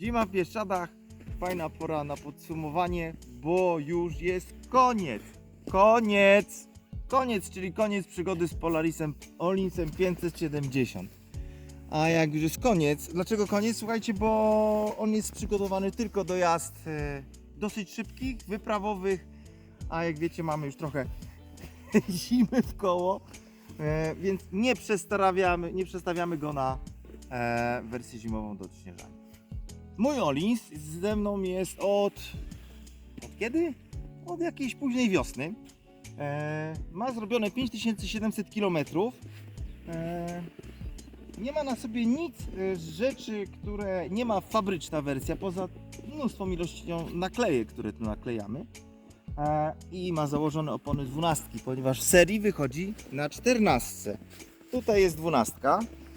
Zima w Bieszczadach, fajna pora na podsumowanie, bo już jest koniec. Koniec! Koniec, czyli koniec przygody z Polarisem Olinsem 570. A jak już jest koniec, dlaczego koniec? Słuchajcie, bo on jest przygotowany tylko do jazd e, dosyć szybkich, wyprawowych, a jak wiecie mamy już trochę zimy w koło, e, więc nie przestawiamy, nie przestawiamy go na e, wersję zimową do odśnieżania. Mój Olins ze mną jest od... od kiedy? Od jakiejś późnej wiosny. E, ma zrobione 5700 km. E, nie ma na sobie nic e, z rzeczy, które nie ma fabryczna wersja, poza mnóstwą ilością naklejek, które tu naklejamy. E, I ma założone opony 12, ponieważ serii wychodzi na 14. Tutaj jest 12,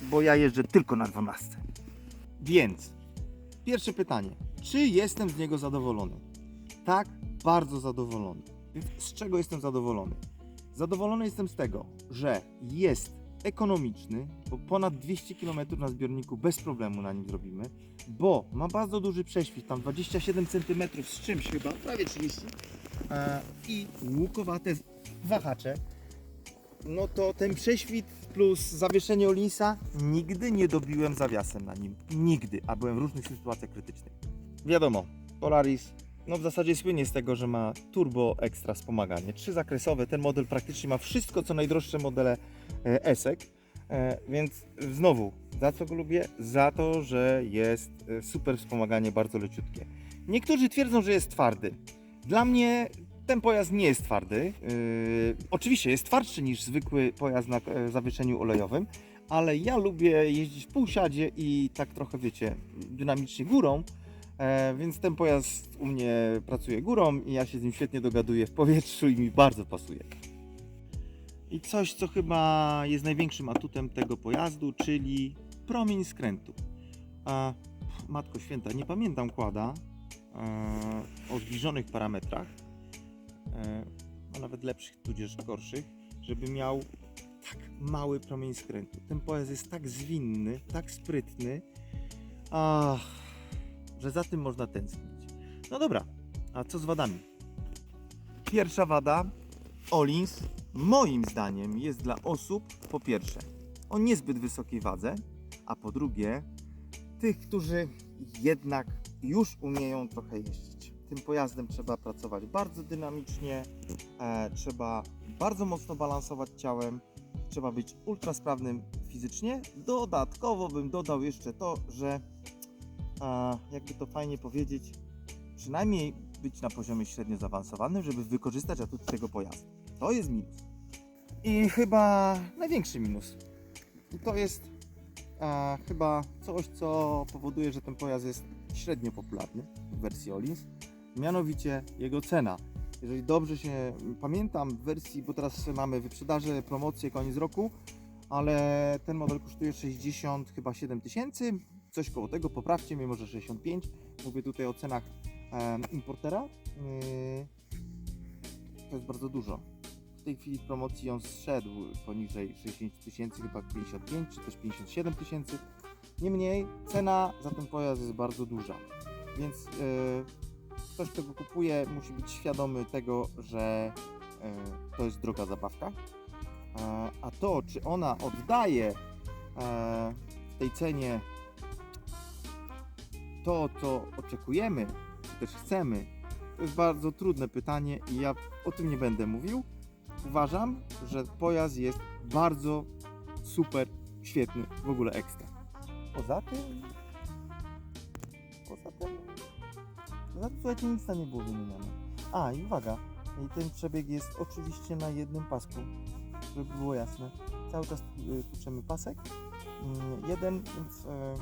bo ja jeżdżę tylko na 12. Więc pierwsze pytanie, czy jestem z niego zadowolony? Tak, bardzo zadowolony. Więc z czego jestem zadowolony? Zadowolony jestem z tego, że jest ekonomiczny, bo ponad 200 km na zbiorniku bez problemu na nim zrobimy, bo ma bardzo duży prześwit, tam 27 cm z czymś chyba, prawie 30 e, i łukowate wahacze, no to ten prześwit plus zawieszenie Olinsa nigdy nie dobiłem zawiasem na nim. Nigdy, a byłem w różnych sytuacjach krytycznych. Wiadomo, Polaris no w zasadzie słynie z tego, że ma turbo ekstra wspomaganie. Trzy zakresowe, ten model praktycznie ma wszystko, co najdroższe modele e, ESEC. E, więc znowu, za co go lubię? Za to, że jest e, super wspomaganie, bardzo leciutkie. Niektórzy twierdzą, że jest twardy. Dla mnie ten pojazd nie jest twardy. Yy, oczywiście jest twardszy niż zwykły pojazd na e, zawieszeniu olejowym, ale ja lubię jeździć w półsiadzie i tak trochę, wiecie, dynamicznie górą. E, więc ten pojazd u mnie pracuje górą i ja się z nim świetnie dogaduję w powietrzu i mi bardzo pasuje. I coś, co chyba jest największym atutem tego pojazdu, czyli promień skrętu. A, matko święta, nie pamiętam kłada e, o zbliżonych parametrach, e, a nawet lepszych, tudzież gorszych, żeby miał tak mały promień skrętu. Ten pojazd jest tak zwinny, tak sprytny, ach, że za tym można tęsknić. No dobra, a co z wadami? Pierwsza wada, Olins, moim zdaniem jest dla osób, po pierwsze, o niezbyt wysokiej wadze, a po drugie, tych, którzy jednak już umieją trochę jeździć. Tym pojazdem trzeba pracować bardzo dynamicznie, e, trzeba bardzo mocno balansować ciałem, trzeba być ultra sprawnym fizycznie. Dodatkowo bym dodał jeszcze to, że a, jakby to fajnie powiedzieć, przynajmniej być na poziomie średnio zaawansowanym, żeby wykorzystać atuty tego pojazdu. To jest minus. I chyba największy minus. I to jest a, chyba coś, co powoduje, że ten pojazd jest średnio popularny w wersji Olins. Mianowicie jego cena. Jeżeli dobrze się pamiętam, w wersji, bo teraz mamy wyprzedaże, promocje, koniec roku, ale ten model kosztuje 60 chyba 7 tysięcy, coś koło tego, poprawcie mnie, może 65. Mówię tutaj o cenach em, importera. Yy, to jest bardzo dużo. W tej chwili w promocji on zszedł poniżej 60 tysięcy, chyba 55 czy też 57 tysięcy. Niemniej cena za ten pojazd jest bardzo duża, więc yy, ktoś, kto go kupuje, musi być świadomy tego, że yy, to jest droga zabawka. E, a to, czy ona oddaje e, w tej cenie to, co oczekujemy, czy też chcemy, to jest bardzo trudne pytanie i ja o tym nie będę mówił. Uważam, że pojazd jest bardzo super, świetny, w ogóle ekstra. Poza tym... Poza tym... Tym, słuchajcie, nic tam nie było wymienione. A, i uwaga, i ten przebieg jest oczywiście na jednym pasku, żeby było jasne. Cały czas y, tuczemy pasek. Mm, jeden, więc e,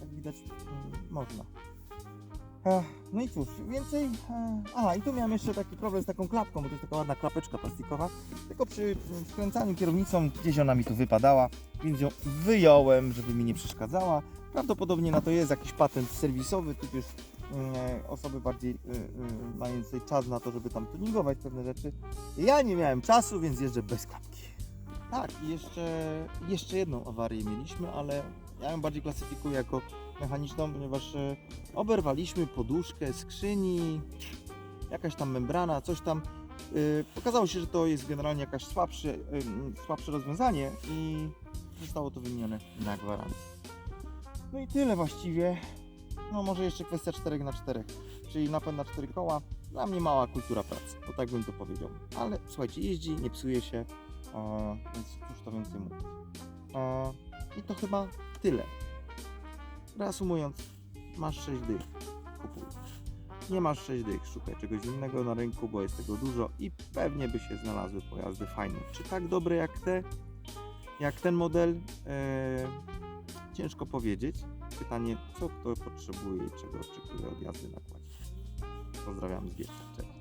jak widać mm, można. No i cóż, więcej. e, A, i tu miałem jeszcze taki problem z taką klapką, bo to jest taka ładna klapeczka plastikowa. Tylko przy wkręcaniu kierownicą gdzieś ona mi tu wypadała, więc ją wyjąłem, żeby mi nie przeszkadzała. Prawdopodobnie na to jest jakiś patent serwisowy, mm, e, osoby bardziej y, y, mające czas na to, żeby tam tuningować pewne rzeczy. Ja nie miałem czasu, więc jeżdżę bez klapki. Tak, i jeszcze, jeszcze jedną awarię mieliśmy, ale ja ją bardziej klasyfikuję jako mechaniczną, ponieważ e, oberwaliśmy poduszkę skrzyni, jakaś tam membrana, coś tam. E, Okazało się, że to jest generalnie jakaś słabsze, e, słabsze rozwiązanie i zostało to wymienione na gwarancję. No i tyle właściwie. No może jeszcze kwestia 4 na 4 czyli napęd na 4 koła. Dla mnie mała kultura pracy, bo tak bym to powiedział. Ale słuchajcie, jeździ, nie psuje się, e, więc cóż to więcej mówić. E, I to chyba tyle. Reasumując, masz 6 dych, kupuj. Nie masz 6 dych, szukaj czegoś innego na rynku, bo jest tego dużo i pewnie by się znalazły pojazdy fajne. Czy tak dobre jak te, jak ten model? E, ciężko powiedzieć. Pytanie, co kto potrzebuje i czego oczekuje od jazdy na kładzie. Pozdrawiam z Bielska.